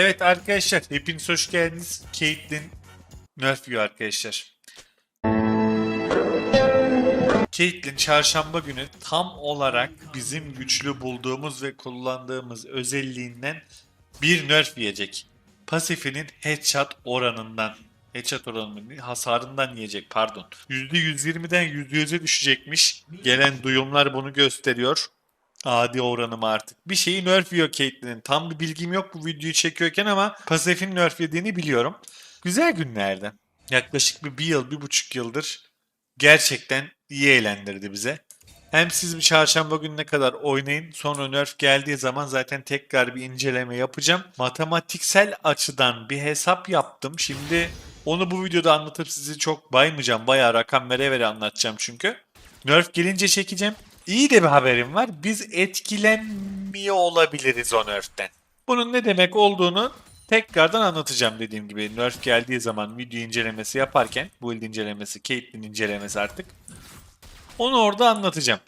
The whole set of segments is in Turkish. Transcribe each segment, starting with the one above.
Evet arkadaşlar hepiniz hoş geldiniz. Caitlyn yiyor arkadaşlar. Caitlyn çarşamba günü tam olarak bizim güçlü bulduğumuz ve kullandığımız özelliğinden bir nerf yiyecek. Pasifinin headshot oranından. Headshot oranının hasarından yiyecek pardon. %120'den %100'e düşecekmiş. Gelen duyumlar bunu gösteriyor. Adi oranım artık. Bir şeyi nerf yiyor Caitlyn'in. Tam bir bilgim yok bu videoyu çekiyorken ama pasifin nerf yediğini biliyorum. Güzel günlerdi. Yaklaşık bir, bir yıl, bir buçuk yıldır gerçekten iyi eğlendirdi bize. Hem siz bir çarşamba gününe kadar oynayın. Sonra nerf geldiği zaman zaten tekrar bir inceleme yapacağım. Matematiksel açıdan bir hesap yaptım. Şimdi onu bu videoda anlatıp sizi çok baymayacağım. Bayağı rakam vere vere anlatacağım çünkü. Nerf gelince çekeceğim. İyi de bir haberim var. Biz etkilenmiyor olabiliriz o nerf'ten. Bunun ne demek olduğunu tekrardan anlatacağım dediğim gibi. Nerf geldiği zaman video incelemesi yaparken, build incelemesi, Caitlyn incelemesi artık. Onu orada anlatacağım.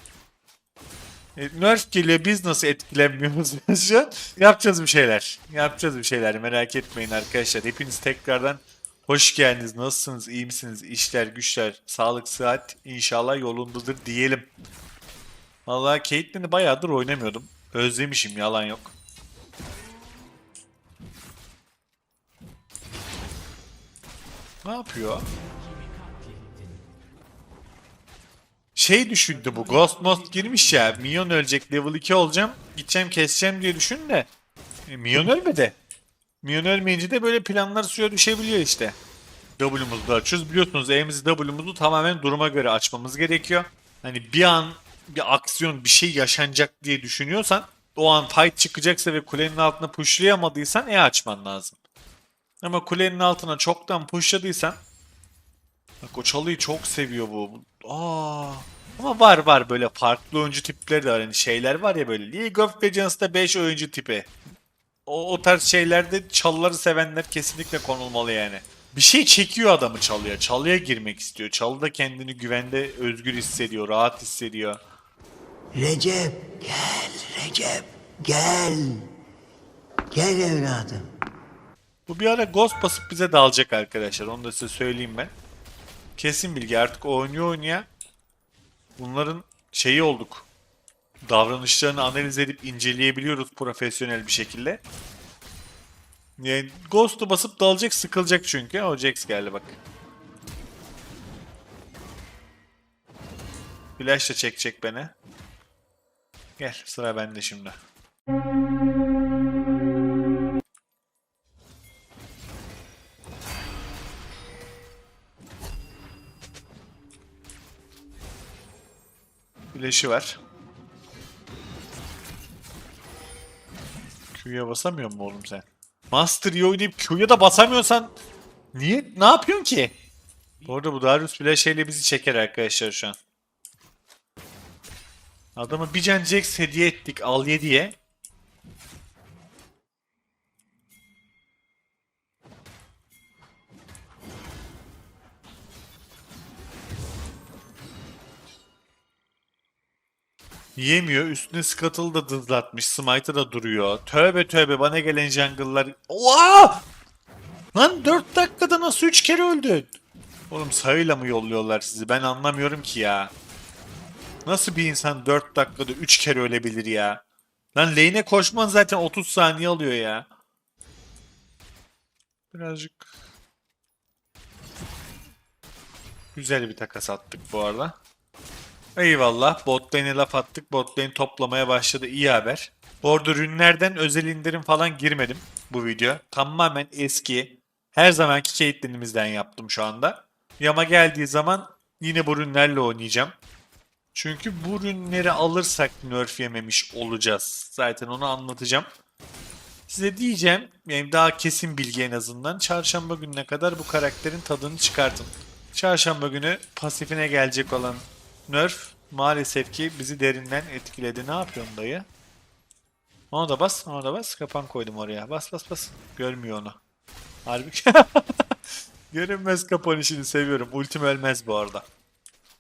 E, Nerf geliyor biz nasıl etkilenmiyoruz şu? Yapacağız bir şeyler. Yapacağız bir şeyler merak etmeyin arkadaşlar. Hepiniz tekrardan hoş geldiniz. Nasılsınız? iyi misiniz? İşler, güçler, sağlık, sıhhat inşallah yolundadır diyelim. Vallahi Caitlyn'i bayağıdır oynamıyordum. Özlemişim yalan yok. Ne yapıyor? Şey düşündü bu. Ghost Most girmiş ya. Minyon ölecek. Level 2 olacağım. Gideceğim keseceğim diye düşün de. E, Minyon ölmedi. Minyon ölmeyince de böyle planlar suya düşebiliyor işte. W'muzu da açıyoruz. Biliyorsunuz E'mizi W'muzu tamamen duruma göre açmamız gerekiyor. Hani bir an bir aksiyon bir şey yaşanacak diye düşünüyorsan o an fight çıkacaksa ve kulenin altına pushlayamadıysan E açman lazım. Ama kulenin altına çoktan pushladıysan Bak o çalıyı çok seviyor bu. Aa. Ama var var böyle farklı oyuncu tipleri de var. Hani şeyler var ya böyle League of Legends'ta 5 oyuncu tipi. O, o tarz şeylerde çalıları sevenler kesinlikle konulmalı yani. Bir şey çekiyor adamı çalıya. Çalıya girmek istiyor. Çalıda kendini güvende özgür hissediyor, rahat hissediyor. Recep gel Recep gel. Gel evladım. Bu bir ara Ghost basıp bize dalacak arkadaşlar. Onu da size söyleyeyim ben. Kesin bilgi artık oynuyor oynaya bunların şeyi olduk. Davranışlarını analiz edip inceleyebiliyoruz profesyonel bir şekilde. Yani Ghost'u basıp dalacak sıkılacak çünkü. O Jax geldi bak. Flash da çekecek beni. Gel sıra bende şimdi. Flash'i var. Q'ya basamıyor mu oğlum sen? Master Yi oynayıp Q'ya da basamıyorsan niye? Ne yapıyorsun ki? Bu arada bu Darius Flash ile bizi çeker arkadaşlar şu an. Adamı bir can Jax hediye ettik al ye diye. Yemiyor. Üstüne Scuttle'ı da dızlatmış. Smite'ı da duruyor. Tövbe tövbe bana gelen jungle'lar... Oha! Lan 4 dakikada nasıl 3 kere öldün? Oğlum sayıyla mı yolluyorlar sizi? Ben anlamıyorum ki ya. Nasıl bir insan 4 dakikada 3 kere ölebilir ya? Lan lane'e koşman zaten 30 saniye alıyor ya. Birazcık... Güzel bir takas attık bu arada. Eyvallah. Bot lane'e laf attık. Bot lane toplamaya başladı. İyi haber. Bu arada ürünlerden özel indirim falan girmedim bu video. Tamamen eski. Her zamanki Caitlyn'imizden yaptım şu anda. Yama geldiği zaman yine bu ürünlerle oynayacağım. Çünkü bu ürünleri alırsak nerf yememiş olacağız. Zaten onu anlatacağım. Size diyeceğim, yani daha kesin bilgi en azından. Çarşamba gününe kadar bu karakterin tadını çıkartın. Çarşamba günü pasifine gelecek olan nerf maalesef ki bizi derinden etkiledi. Ne yapıyorsun dayı? Ona da bas, ona da bas. Kapan koydum oraya. Bas bas bas. Görmüyor onu. Harbi. Görünmez kapanışını seviyorum. Ultim ölmez bu arada.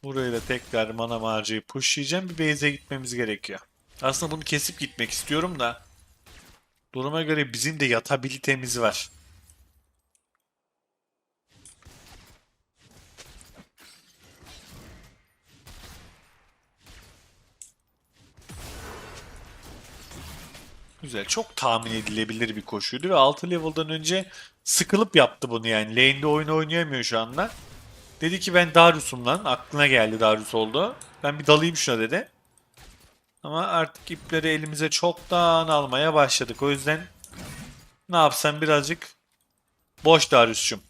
Burayı da tekrar mana harcayıp pushlayacağım. Bir base'e gitmemiz gerekiyor. Aslında bunu kesip gitmek istiyorum da. Duruma göre bizim de yatabilitemiz var. Güzel. Çok tahmin edilebilir bir koşuydu ve 6 level'dan önce sıkılıp yaptı bunu yani. Lane'de oyun oynayamıyor şu anda. Dedi ki ben Darius'um lan. Aklına geldi Darius oldu. Ben bir dalayım şuna dedi. Ama artık ipleri elimize çoktan almaya başladık. O yüzden ne yapsam birazcık boş Darius'cum.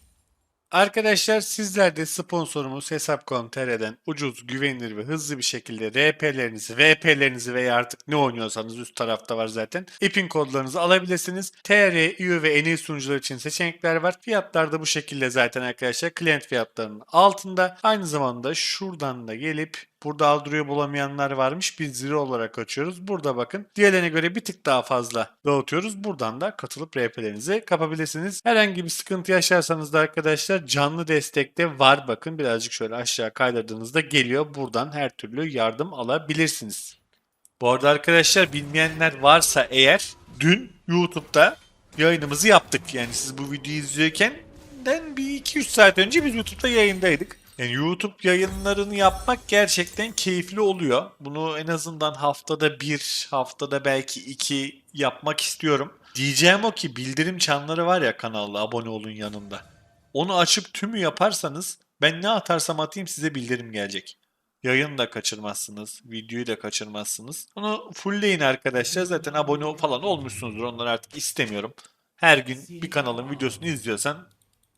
Arkadaşlar sizler de sponsorumuz Hesap.com.tr'den ucuz, güvenilir ve hızlı bir şekilde RP'lerinizi, VP'lerinizi veya artık ne oynuyorsanız üst tarafta var zaten. İP'in kodlarınızı alabilirsiniz. TR, EU ve iyi sunucular için seçenekler var. Fiyatlar da bu şekilde zaten arkadaşlar. Client fiyatlarının altında. Aynı zamanda şuradan da gelip Burada Aldro'yu bulamayanlar varmış. Biz zero olarak açıyoruz. Burada bakın. Diğerlerine göre bir tık daha fazla dağıtıyoruz. Buradan da katılıp RP'lerinizi kapabilirsiniz. Herhangi bir sıkıntı yaşarsanız da arkadaşlar canlı destekte var. Bakın birazcık şöyle aşağı kaydırdığınızda geliyor. Buradan her türlü yardım alabilirsiniz. Bu arada arkadaşlar bilmeyenler varsa eğer dün YouTube'da yayınımızı yaptık. Yani siz bu videoyu izliyorken den bir 2-3 saat önce biz YouTube'da yayındaydık. Yani YouTube yayınlarını yapmak gerçekten keyifli oluyor. Bunu en azından haftada bir, haftada belki iki yapmak istiyorum. Diyeceğim o ki bildirim çanları var ya kanalda abone olun yanında. Onu açıp tümü yaparsanız ben ne atarsam atayım size bildirim gelecek. Yayını da kaçırmazsınız, videoyu da kaçırmazsınız. Onu fullleyin arkadaşlar. Zaten abone falan olmuşsunuzdur. Onları artık istemiyorum. Her gün bir kanalın videosunu izliyorsan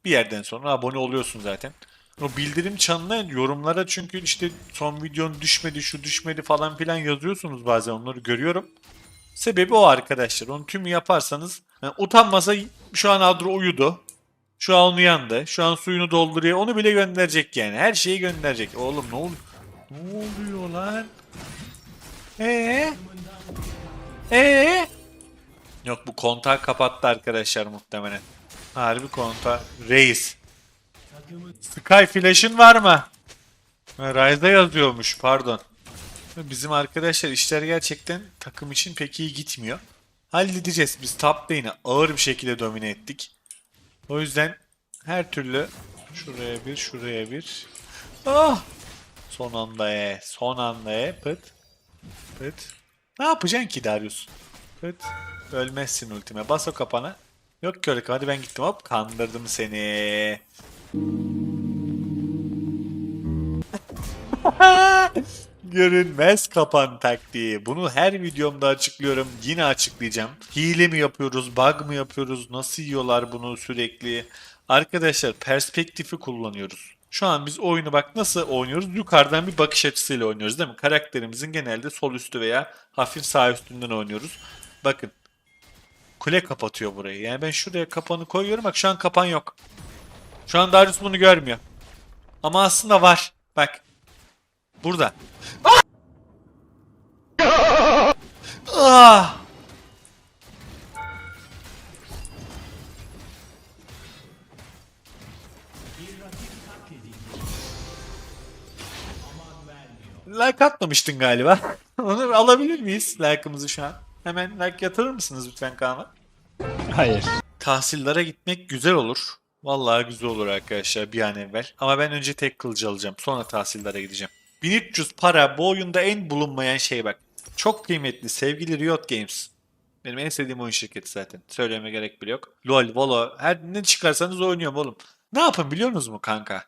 bir yerden sonra abone oluyorsun zaten. O bildirim çanına yorumlara çünkü işte son videon düşmedi şu düşmedi falan filan yazıyorsunuz bazen onları görüyorum. Sebebi o arkadaşlar. Onu tüm yaparsanız yani utanmasa şu an Adro uyudu. Şu an uyandı. Şu an suyunu dolduruyor. Onu bile gönderecek yani. Her şeyi gönderecek. Oğlum ne oluyor? Ne oluyor lan? Ee? Ee? Yok bu kontağı kapattı arkadaşlar muhtemelen. Harbi kontağı. Reis. Sky Flash'ın var mı? Rise'da yazıyormuş pardon. Bizim arkadaşlar işler gerçekten takım için pek iyi gitmiyor. Halledeceğiz. Biz top lane'i ağır bir şekilde domine ettik. O yüzden her türlü şuraya bir şuraya bir. Ah! Son anda e. Son anda e. Pıt. Pıt. Ne yapacaksın ki Darius? Pıt. Ölmezsin ultime. Bas o kapana. Yok ki öyle hadi ben gittim hop kandırdım seni. Görünmez kapan taktiği. Bunu her videomda açıklıyorum. Yine açıklayacağım. Hile mi yapıyoruz, bug mı yapıyoruz, nasıl yiyorlar bunu sürekli? Arkadaşlar perspektifi kullanıyoruz. Şu an biz oyunu bak nasıl oynuyoruz? Yukarıdan bir bakış açısıyla oynuyoruz değil mi? Karakterimizin genelde sol üstü veya hafif sağ üstünden oynuyoruz. Bakın. Kule kapatıyor burayı. Yani ben şuraya kapanı koyuyorum. Bak şu an kapan yok. Şu an Darius bunu görmüyor. Ama aslında var. Bak. Burada. Ah! Like atmamıştın galiba. Onu alabilir miyiz like'ımızı şu an? Hemen like yatırır mısınız lütfen Kaan'a? Hayır. Tahsillere gitmek güzel olur. Vallahi güzel olur arkadaşlar bir an evvel. Ama ben önce tek kılıcı alacağım. Sonra tahsillere gideceğim. 1300 para bu oyunda en bulunmayan şey bak. Çok kıymetli sevgili Riot Games. Benim en sevdiğim oyun şirketi zaten. Söyleme gerek bile yok. LoL, Valo her ne çıkarsanız oynuyorum oğlum. Ne yapın biliyor musunuz mu kanka?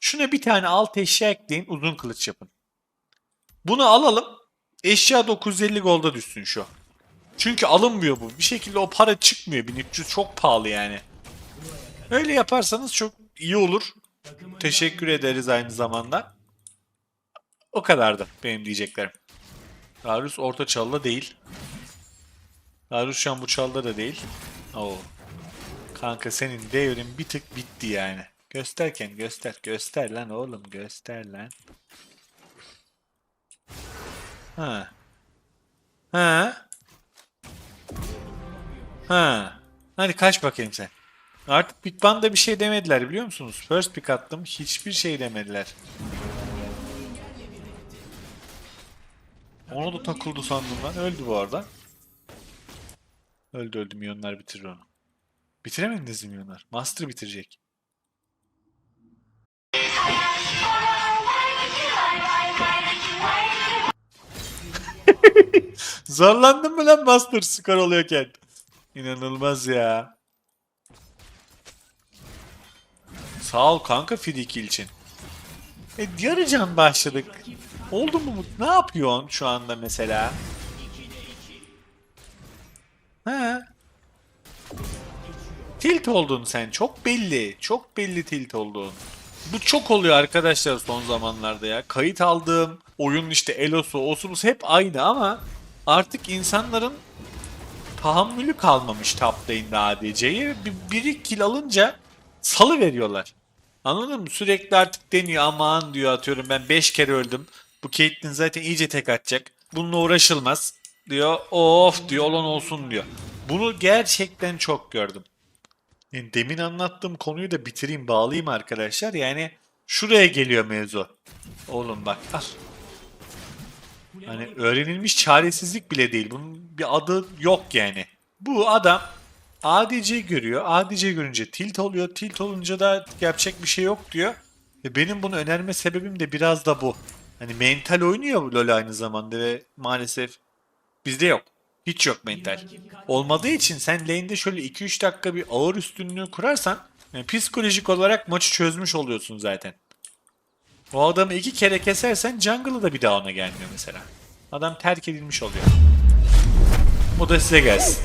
Şuna bir tane alt eşya ekleyin uzun kılıç yapın. Bunu alalım. Eşya 950 golda düşsün şu. Çünkü alınmıyor bu. Bir şekilde o para çıkmıyor. 1300 çok pahalı yani. Öyle yaparsanız çok iyi olur. Teşekkür ederiz aynı zamanda. O kadardı benim diyeceklerim. Darius orta çalda değil. Darius şu an bu çalda da değil. Oo. Kanka senin devrin bir tık bitti yani. Gösterken göster. Göster lan oğlum göster lan. Ha. Ha. Ha. Hadi kaç bakayım sen. Artık Big Bang'da bir şey demediler biliyor musunuz? First pick attım. Hiçbir şey demediler. Ona da takıldı sandım ben. Öldü bu arada. Öldü öldü milyonlar bitirir onu. Bitiremediniz mi milyonlar? Master bitirecek. Zorlandın mı lan Master skor oluyorken? İnanılmaz ya. Sağ ol kanka Fidik için. E yarı başladık. Oldu mu? Ne yapıyorsun şu anda mesela? He. Tilt oldun sen. Çok belli. Çok belli tilt oldun. Bu çok oluyor arkadaşlar son zamanlarda ya. Kayıt aldığım oyun işte Elos'u, Osumus hep aynı ama artık insanların tahammülü kalmamış top lane'de ADC'ye. Bir, biri kill alınca salı veriyorlar. Anladın mı? Sürekli artık deniyor aman diyor atıyorum ben 5 kere öldüm. Bu Caitlyn zaten iyice tek atacak. Bununla uğraşılmaz diyor. Of diyor olan olsun diyor. Bunu gerçekten çok gördüm. Yani demin anlattığım konuyu da bitireyim bağlayayım arkadaşlar. Yani şuraya geliyor mevzu. Oğlum bak al. Hani öğrenilmiş çaresizlik bile değil. Bunun bir adı yok yani. Bu adam ADC görüyor. ADC görünce tilt oluyor. Tilt olunca da yapacak bir şey yok diyor. Ve benim bunu önerme sebebim de biraz da bu. Hani mental oynuyor bu LoL aynı zamanda ve maalesef bizde yok. Hiç yok mental. Olmadığı için sen lane'de şöyle 2-3 dakika bir ağır üstünlüğü kurarsan yani psikolojik olarak maçı çözmüş oluyorsun zaten. O adamı iki kere kesersen jungle'ı da bir daha ona gelmiyor mesela. Adam terk edilmiş oluyor. Bu da size gelsin.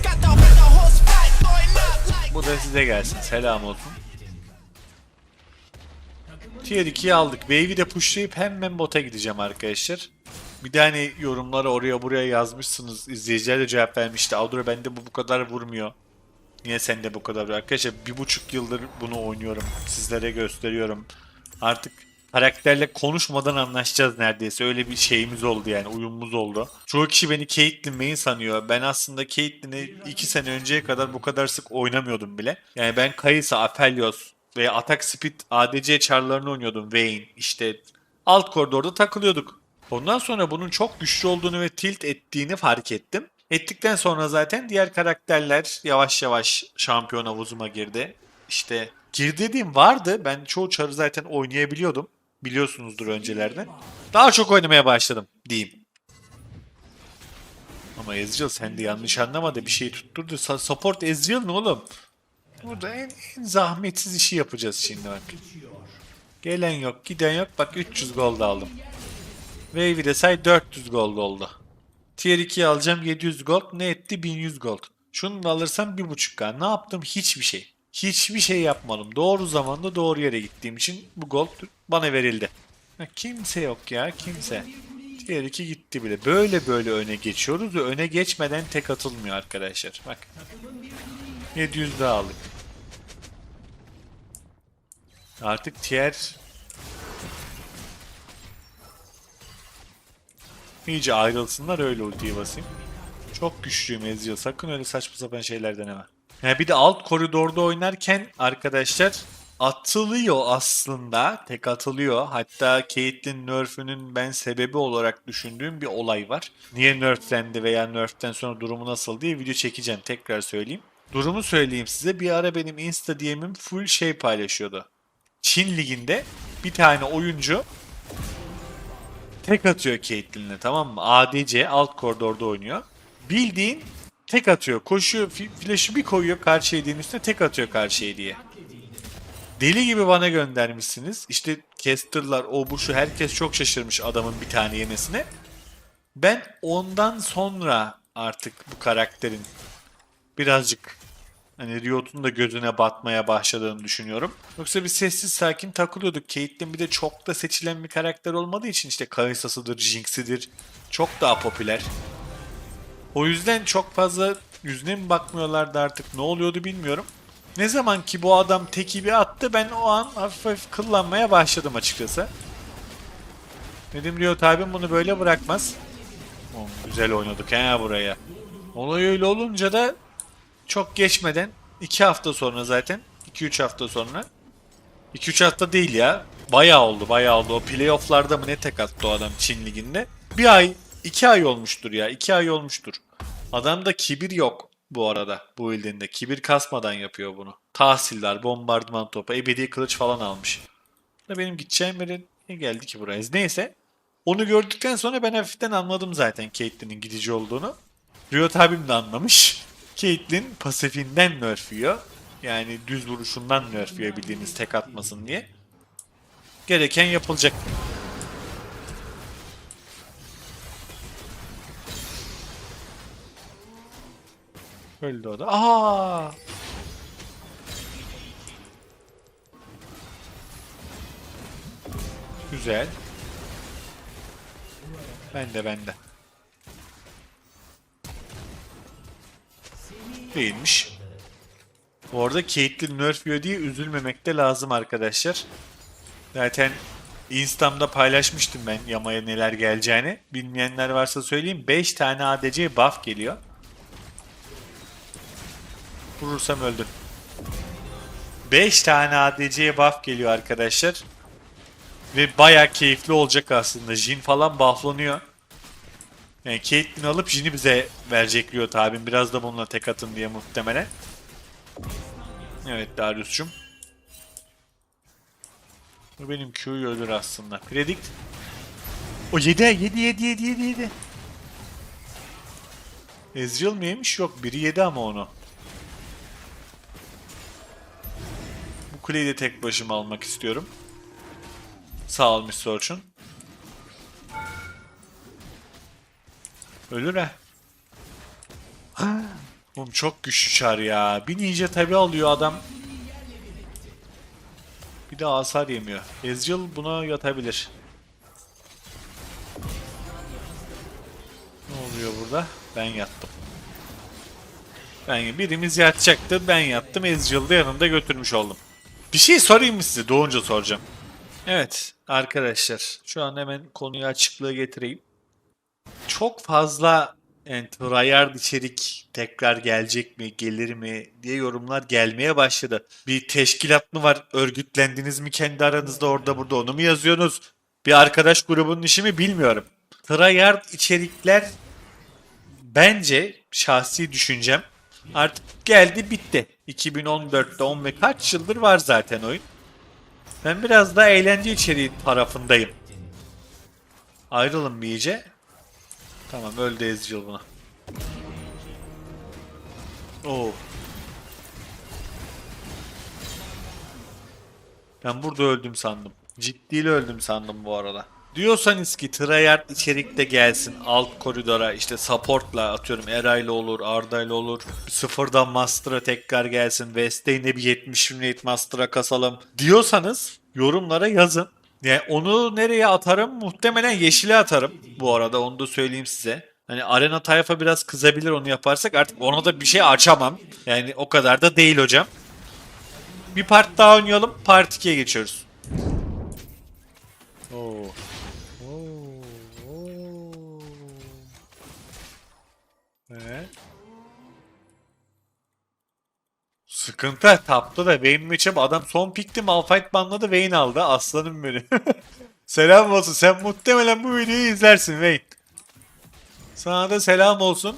Bu da size gelsin. Selam olsun. Tier 2'yi aldık. Wave'i de pushlayıp hemen bota gideceğim arkadaşlar. Bir de hani yorumlara oraya buraya yazmışsınız. İzleyiciler de cevap vermişti. Audra bende bu bu kadar vurmuyor. Niye sende bu kadar? Arkadaşlar bir buçuk yıldır bunu oynuyorum. Sizlere gösteriyorum. Artık karakterle konuşmadan anlaşacağız neredeyse. Öyle bir şeyimiz oldu yani. Uyumumuz oldu. Çoğu kişi beni Caitlyn main sanıyor. Ben aslında Caitlyn'i 2 sene önceye kadar bu kadar sık oynamıyordum bile. Yani ben Kayısa, Aphelios veya Attack Speed ADC çarlarını oynuyordum. Vayne işte alt koridorda takılıyorduk. Ondan sonra bunun çok güçlü olduğunu ve tilt ettiğini fark ettim. Ettikten sonra zaten diğer karakterler yavaş yavaş şampiyon havuzuma girdi. İşte girdi dediğim vardı. Ben çoğu çarı zaten oynayabiliyordum. Biliyorsunuzdur öncelerden. Daha çok oynamaya başladım diyeyim. Ama Ezreal sen de yanlış anlamadı. Bir şey tutturdu. Sa- support Ezreal ne oğlum? Burada en, en zahmetsiz işi yapacağız şimdi bak. Gelen yok, giden yok. Bak 300 gold aldım. Wave'i de say 400 gold oldu. Tier 2'yi alacağım 700 gold. Ne etti? 1100 gold. Şunu da alırsam 1.5k. Ne yaptım? Hiçbir şey. Hiçbir şey yapmadım. Doğru zamanda doğru yere gittiğim için bu gold bana verildi. Ha, kimse yok ya kimse. Tier 2 gitti bile. Böyle böyle öne geçiyoruz ve öne geçmeden tek atılmıyor arkadaşlar. Bak. 700 daha aldık. Artık tier İyice ayrılsınlar öyle ultiyi basayım. Çok güçlüyüm Ezreal. Sakın öyle saçma sapan şeyler deneme. Ha bir de alt koridorda oynarken arkadaşlar atılıyor aslında. Tek atılıyor. Hatta Caitlyn nerf'ünün ben sebebi olarak düşündüğüm bir olay var. Niye nerflendi veya nerf'ten sonra durumu nasıl diye video çekeceğim. Tekrar söyleyeyim. Durumu söyleyeyim size. Bir ara benim Insta DM'im full şey paylaşıyordu. Çin liginde bir tane oyuncu tek atıyor Caitlyn'le tamam mı? ADC alt koridorda oynuyor. Bildiğin tek atıyor. Koşuyor, flash'ı bir koyuyor karşı hediyenin üstüne tek atıyor karşı hediye. Deli gibi bana göndermişsiniz. İşte casterlar, o bu şu herkes çok şaşırmış adamın bir tane yemesine. Ben ondan sonra artık bu karakterin birazcık hani Riot'un da gözüne batmaya başladığını düşünüyorum. Yoksa bir sessiz sakin takılıyorduk. Caitlyn bir de çok da seçilen bir karakter olmadığı için işte Kayısa'sıdır, Jinx'idir. Çok daha popüler. O yüzden çok fazla yüzüne mi bakmıyorlardı artık ne oluyordu bilmiyorum. Ne zaman ki bu adam teki bir attı ben o an hafif hafif kıllanmaya başladım açıkçası. Dedim Riot abim bunu böyle bırakmaz. Oğlum, güzel oynadık he buraya. Olay öyle olunca da çok geçmeden 2 hafta sonra zaten 2-3 hafta sonra 2-3 hafta değil ya. Bayağı oldu bayağı oldu. O playofflarda mı ne tek attı o adam Çin liginde. Bir ay 2 ay olmuştur ya 2 ay olmuştur. Adamda kibir yok. bu arada bu ildiğinde. Kibir kasmadan yapıyor bunu. Tahsiller, bombardıman topu, ebedi kılıç falan almış. Benim gideceğim yere ne geldi ki buraya? Neyse. Onu gördükten sonra ben hafiften anladım zaten Caitlyn'in gidici olduğunu. Riot abim de anlamış. Caitlyn pasifinden nerfiyor. Yani düz vuruşundan nerfiyor bildiğiniz tek atmasın diye. Gereken yapılacak. Öldü o da. Aa! Güzel. Ben de ben de. Değilmiş. Bu arada Caitlyn nerfiyor diye üzülmemek de lazım arkadaşlar. Zaten Instagram'da paylaşmıştım ben Yama'ya neler geleceğini. Bilmeyenler varsa söyleyeyim. 5 tane ADC buff geliyor. Vurursam öldün. 5 tane ADC'ye buff geliyor arkadaşlar. Ve baya keyifli olacak aslında. Jin falan bufflanıyor. Yani Caitlyn alıp Jin'i bize verecek Riot abim. Biraz da bununla tek atın diye muhtemelen. Evet Darius'cum. Bu benim Q'yu ölür aslında. Predict. O 7 7 7 7 7 7. Ezreal mi yemiş? Yok biri yedi ama onu. Kuleyi de tek başıma almak istiyorum. Sağ ol Miss Orçun. Ölür. Ha, Oğlum çok güçlü çar ya. Bir ninja tabi alıyor adam. Bir de hasar yemiyor. Ezreal buna yatabilir. Ne oluyor burada? Ben yattım. Ben birimiz yatacaktı. Ben yattım. Ezreal'ı da yanımda götürmüş oldum. Bir şey sorayım mı size? Doğunca soracağım. Evet arkadaşlar. Şu an hemen konuyu açıklığa getireyim. Çok fazla yani içerik tekrar gelecek mi, gelir mi diye yorumlar gelmeye başladı. Bir teşkilat mı var? Örgütlendiniz mi kendi aranızda orada burada onu mu yazıyorsunuz? Bir arkadaş grubunun işi mi bilmiyorum. Tryhard içerikler bence şahsi düşüncem artık geldi bitti. 2014'te 10 ve kaç yıldır var zaten oyun. Ben biraz daha eğlence içeriği tarafındayım. Ayrılın bir iyice. Tamam öldü Ezreal buna. Oo. Ben burada öldüm sandım. Ciddiyle öldüm sandım bu arada. Diyorsanız ki Treyarch içerikte gelsin alt koridora işte supportla atıyorum Eray'la olur Arda'yla olur sıfırdan Master'a tekrar gelsin West'e bir 70 Unit Master'a kasalım diyorsanız yorumlara yazın. Yani onu nereye atarım? Muhtemelen yeşile atarım. Bu arada onu da söyleyeyim size. Hani arena tayfa biraz kızabilir onu yaparsak artık ona da bir şey açamam. Yani o kadar da değil hocam. Bir part daha oynayalım. Part 2'ye geçiyoruz. Evet. Sıkıntı tapta da Vayne maçım adam son pikti Malphite banladı Vayne aldı aslanım benim. selam olsun sen muhtemelen bu videoyu izlersin Vayne. Sana da selam olsun.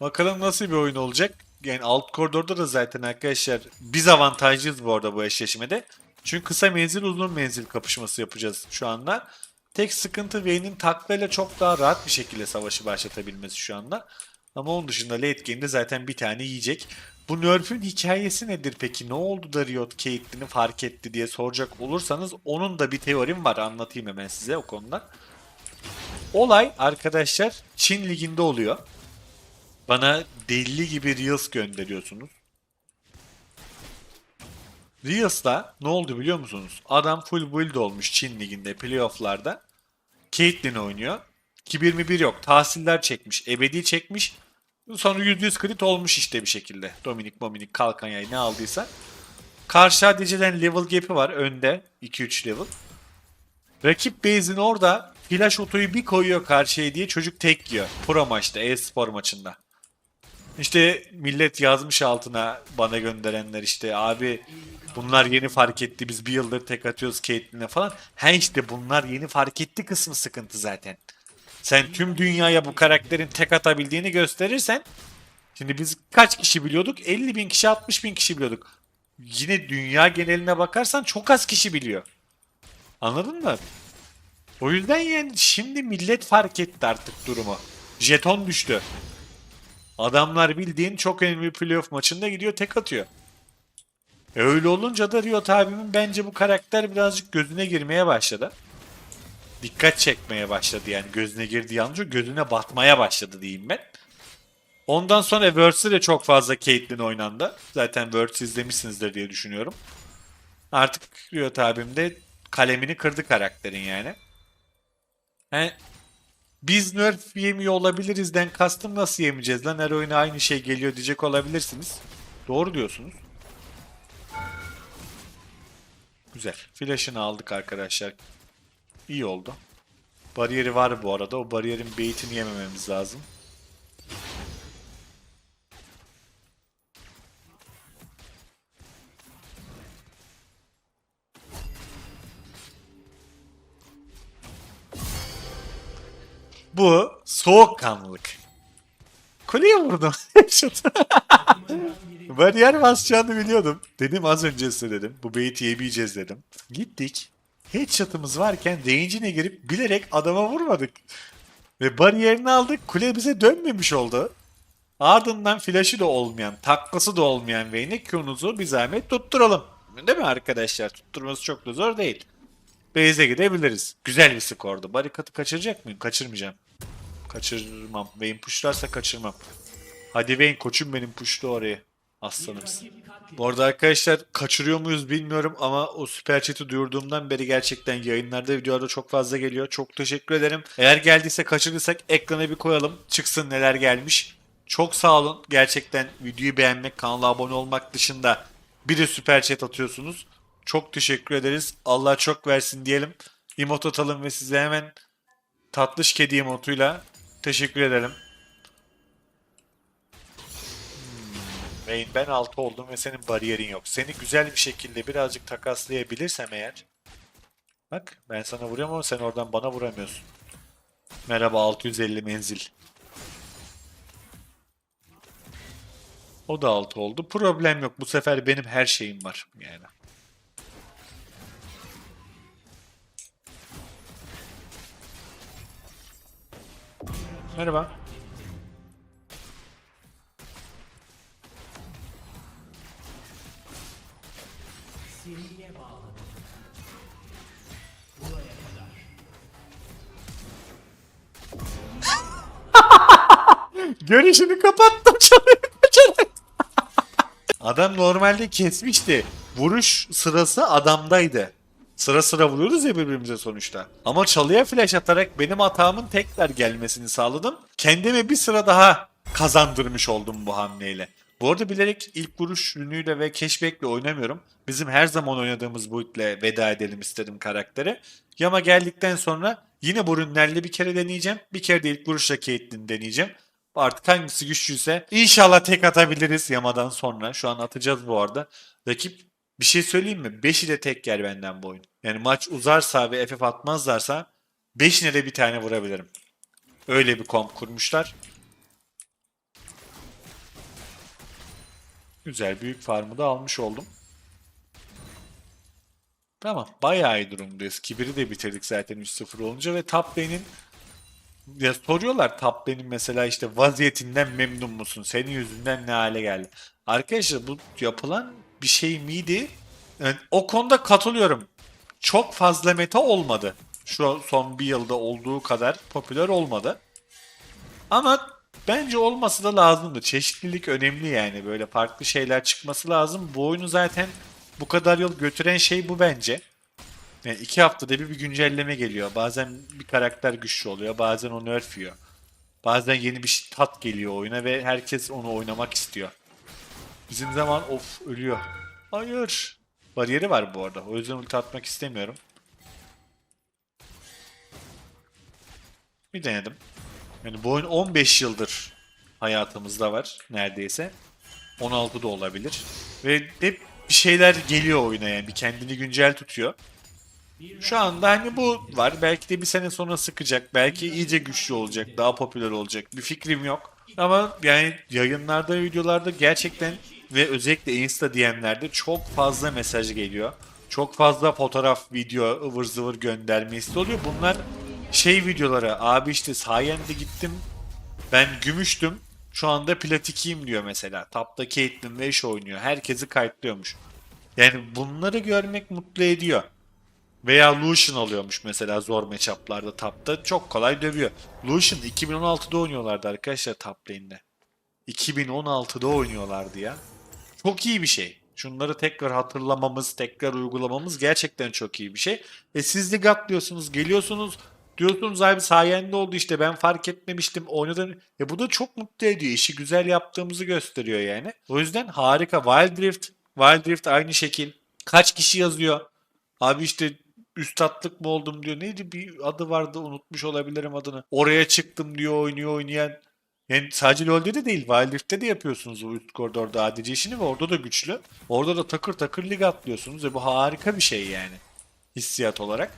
Bakalım nasıl bir oyun olacak. Yani alt koridorda da zaten arkadaşlar biz avantajlıyız bu arada bu eşleşmede. Çünkü kısa menzil uzun menzil kapışması yapacağız şu anda. Tek sıkıntı Vayne'in taklayla çok daha rahat bir şekilde savaşı başlatabilmesi şu anda. Ama onun dışında late game'de zaten bir tane yiyecek. Bu Nerf'ün hikayesi nedir peki? Ne oldu da Riot Caitlyn'i fark etti diye soracak olursanız onun da bir teorim var. Anlatayım hemen size o konuda. Olay arkadaşlar Çin liginde oluyor. Bana deli gibi Reels gönderiyorsunuz. Reels'ta ne oldu biliyor musunuz? Adam full build olmuş Çin liginde playoff'larda. Caitlyn oynuyor. Kibir mi bir yok. Tahsiller çekmiş. Ebedi çekmiş. Sonra %100 crit olmuş işte bir şekilde. Dominik, Mominik, Kalkan yayı ne aldıysa. Karşı ADC'den level gap'i var önde. 2-3 level. Rakip base'in orada flash otoyu bir koyuyor karşıya diye çocuk tek yiyor. Pro maçta, e-spor maçında. İşte millet yazmış altına bana gönderenler işte abi bunlar yeni fark etti biz bir yıldır tek atıyoruz Caitlyn'e falan. He işte bunlar yeni fark etti kısmı sıkıntı zaten. Sen tüm dünyaya bu karakterin tek atabildiğini gösterirsen Şimdi biz kaç kişi biliyorduk? 50 bin kişi 60 bin kişi biliyorduk. Yine dünya geneline bakarsan çok az kişi biliyor. Anladın mı? O yüzden yani şimdi millet fark etti artık durumu. Jeton düştü. Adamlar bildiğin çok önemli playoff maçında gidiyor tek atıyor. E öyle olunca da Riot abimin bence bu karakter birazcık gözüne girmeye başladı. Dikkat çekmeye başladı yani gözüne girdi yalnızca gözüne batmaya başladı diyeyim ben. Ondan sonra Worlds'de de çok fazla Caitlyn oynandı. Zaten Worlds izlemişsinizdir diye düşünüyorum. Artık Riot abim de kalemini kırdı karakterin yani. He, biz nerf yemiyor olabilirizden kastım nasıl yemeyeceğiz lan her oyuna aynı şey geliyor diyecek olabilirsiniz. Doğru diyorsunuz. Güzel. Flash'ını aldık arkadaşlar. İyi oldu. Bariyeri var bu arada. O bariyerin baitini yemememiz lazım. Bu soğukkanlılık. Kuleye vurdum. Bariyer basacağını biliyordum. Dedim az önce size dedim. Bu bait'i yemeyeceğiz dedim. Gittik. Headshot'ımız varken range'ine girip bilerek adama vurmadık. Ve bariyerini aldık. Kule bize dönmemiş oldu. Ardından flash'ı da olmayan, taklası da olmayan Vayne'e Q'nuzu bir zahmet tutturalım. Değil mi arkadaşlar? Tutturması çok da zor değil. Base'e gidebiliriz. Güzel bir skordu. Barikatı kaçıracak mıyım? Kaçırmayacağım. Kaçırmam. Vayne pushlarsa kaçırmam. Hadi Vayne koçum benim pushlu oraya. Aslanımsın. Bu arada arkadaşlar kaçırıyor muyuz bilmiyorum ama o süper chat'i duyurduğumdan beri gerçekten yayınlarda videolarda çok fazla geliyor. Çok teşekkür ederim. Eğer geldiyse kaçırdıysak ekrana bir koyalım. Çıksın neler gelmiş. Çok sağ olun. Gerçekten videoyu beğenmek, kanala abone olmak dışında bir de süper chat atıyorsunuz. Çok teşekkür ederiz. Allah çok versin diyelim. Emot atalım ve size hemen tatlış kedi emotuyla teşekkür edelim. Vayne ben 6 oldum ve senin bariyerin yok. Seni güzel bir şekilde birazcık takaslayabilirsem eğer. Bak ben sana vuruyorum ama sen oradan bana vuramıyorsun. Merhaba 650 menzil. O da 6 oldu. Problem yok. Bu sefer benim her şeyim var yani. Merhaba. Görüşünü kapattım kaçarak. Adam normalde kesmişti. Vuruş sırası adamdaydı. Sıra sıra vuruyoruz ya birbirimize sonuçta. Ama çalıya flash atarak benim hatamın tekrar gelmesini sağladım. Kendime bir sıra daha kazandırmış oldum bu hamleyle. Bu arada bilerek ilk vuruş ürünüyle ve cashback'le oynamıyorum. Bizim her zaman oynadığımız build'le veda edelim istedim karaktere. Yama geldikten sonra yine bu ürünlerle bir kere deneyeceğim. Bir kere de ilk vuruşla Caitlyn deneyeceğim. Artık hangisi güçlüyse inşallah tek atabiliriz Yama'dan sonra. Şu an atacağız bu arada. Rakip bir şey söyleyeyim mi? 5'i de tek yer benden bu oyun. Yani maç uzarsa ve FF atmazlarsa 5'ine de bir tane vurabilirim. Öyle bir komp kurmuşlar. Güzel büyük farmı da almış oldum. Tamam bayağı iyi durumdayız. Kibiri de bitirdik zaten 3-0 olunca ve top lane'in ya soruyorlar top lane'in mesela işte vaziyetinden memnun musun? Senin yüzünden ne hale geldi? Arkadaşlar bu yapılan bir şey miydi? Yani o konuda katılıyorum. Çok fazla meta olmadı. Şu son bir yılda olduğu kadar popüler olmadı. Ama bence olması da lazımdı. Çeşitlilik önemli yani. Böyle farklı şeyler çıkması lazım. Bu oyunu zaten bu kadar yıl götüren şey bu bence. Yani iki haftada bir bir güncelleme geliyor. Bazen bir karakter güçlü oluyor. Bazen onu nerfiyor. Bazen yeni bir tat geliyor oyuna ve herkes onu oynamak istiyor. Bizim zaman of ölüyor. Hayır. Bariyeri var bu arada. O yüzden ulti atmak istemiyorum. Bir denedim. Yani bu oyun 15 yıldır hayatımızda var neredeyse. 16 da olabilir. Ve hep bir şeyler geliyor oyuna yani. Bir kendini güncel tutuyor. Şu anda hani bu var. Belki de bir sene sonra sıkacak. Belki iyice güçlü olacak. Daha popüler olacak. Bir fikrim yok. Ama yani yayınlarda, videolarda gerçekten ve özellikle Insta DM'lerde çok fazla mesaj geliyor. Çok fazla fotoğraf, video, ıvır zıvır göndermesi oluyor. Bunlar şey videoları. Abi işte sayende gittim. Ben gümüştüm. Şu anda plat 2'yim diyor mesela. Tapta Caitlyn ve Ashe oynuyor. Herkesi kayıtlıyormuş. Yani bunları görmek mutlu ediyor. Veya Lucian alıyormuş mesela zor matchup'larda tapta. Çok kolay dövüyor. Lucian 2016'da oynuyorlardı arkadaşlar top lane'de. 2016'da oynuyorlardı ya. Çok iyi bir şey. Şunları tekrar hatırlamamız, tekrar uygulamamız gerçekten çok iyi bir şey. E siz de atlıyorsunuz, geliyorsunuz. Diyorsunuz abi sayende oldu işte ben fark etmemiştim oynadım. E bu da çok mutlu ediyor. İşi güzel yaptığımızı gösteriyor yani. O yüzden harika. Wild Rift, Wild Rift aynı şekil. Kaç kişi yazıyor? Abi işte üstatlık mı oldum diyor. Neydi bir adı vardı unutmuş olabilirim adını. Oraya çıktım diyor oynuyor oynayan. Yani sadece LoL'de de değil Wild Rift'te de yapıyorsunuz o üst koridorda ADC işini ve orada da güçlü. Orada da takır takır lig atlıyorsunuz ve bu harika bir şey yani. Hissiyat olarak.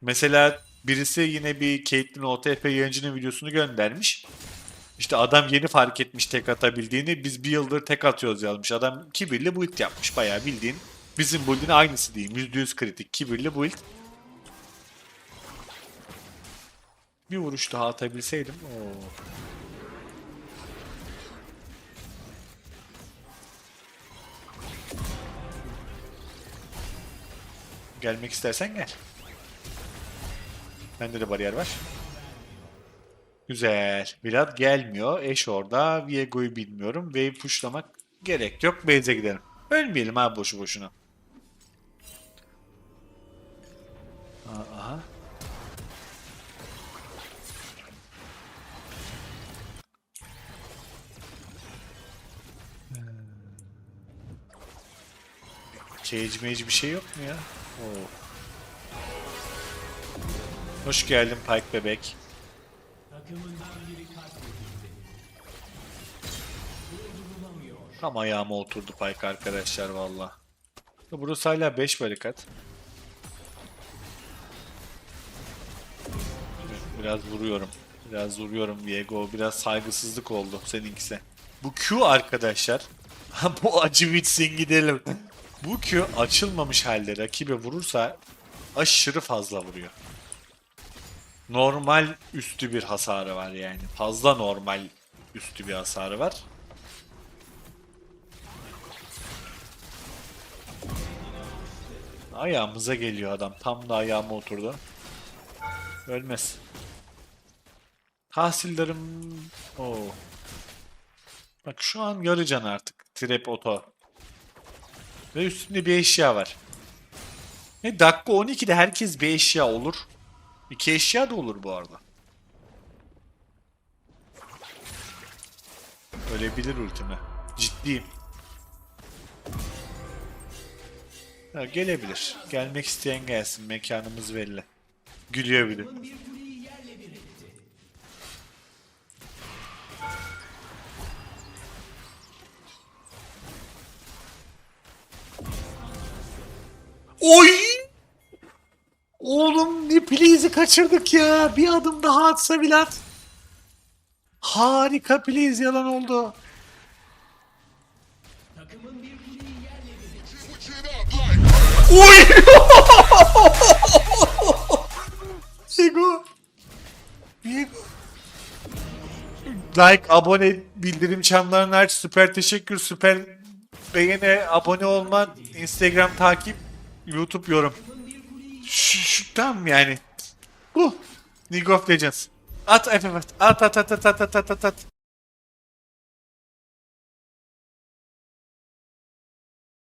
Mesela birisi yine bir Caitlyn OTP yayıncının videosunu göndermiş. İşte adam yeni fark etmiş tek atabildiğini. Biz bir yıldır tek atıyoruz yazmış. Adam kibirli build yapmış. Bayağı bildiğin bizim build'in aynısı diyeyim. %100 kritik kibirli build. Bir vuruş daha atabilseydim. Oo. Gelmek istersen gel. Bende de bariyer var. Güzel. Vlad gelmiyor. Eş orada. Viego'yu bilmiyorum. Wave pushlamak gerek yok. Base'e gidelim. Ölmeyelim ha boşu boşuna. Aha. Cage mage bir şey yok mu ya? Oo. Hoş geldin Pike bebek. Tam ayağıma oturdu Pike arkadaşlar valla. Burası hala 5 barikat. Biraz vuruyorum. Biraz vuruyorum Diego. Biraz saygısızlık oldu seninkisi. Bu Q arkadaşlar. Bu acı bitsin gidelim. Bu Q açılmamış halde rakibe vurursa aşırı fazla vuruyor. Normal üstü bir hasarı var yani. Fazla normal üstü bir hasarı var. Ayağımıza geliyor adam. Tam da ayağıma oturdu. Ölmez. Tahsildarım... Oo. Bak şu an yarı can artık. Trap oto. Ve üstünde bir eşya var. E, dakika 12'de herkes bir eşya olur. İki eşya da olur bu arada. Ölebilir ultime. Ciddiyim. Ha, gelebilir. Gelmek isteyen gelsin. Mekanımız belli. Gülüyor biri. Oy! Oğlum ne please'i kaçırdık ya. Bir adım daha atsa Vlad. Harika please yalan oldu. Oy! Diego. Like, abone, bildirim çanlarını aç. Süper teşekkür, süper beğeni, abone olman, Instagram takip, YouTube yorum. Şu, tam yani. Bu. League of at. At at at at at at at at.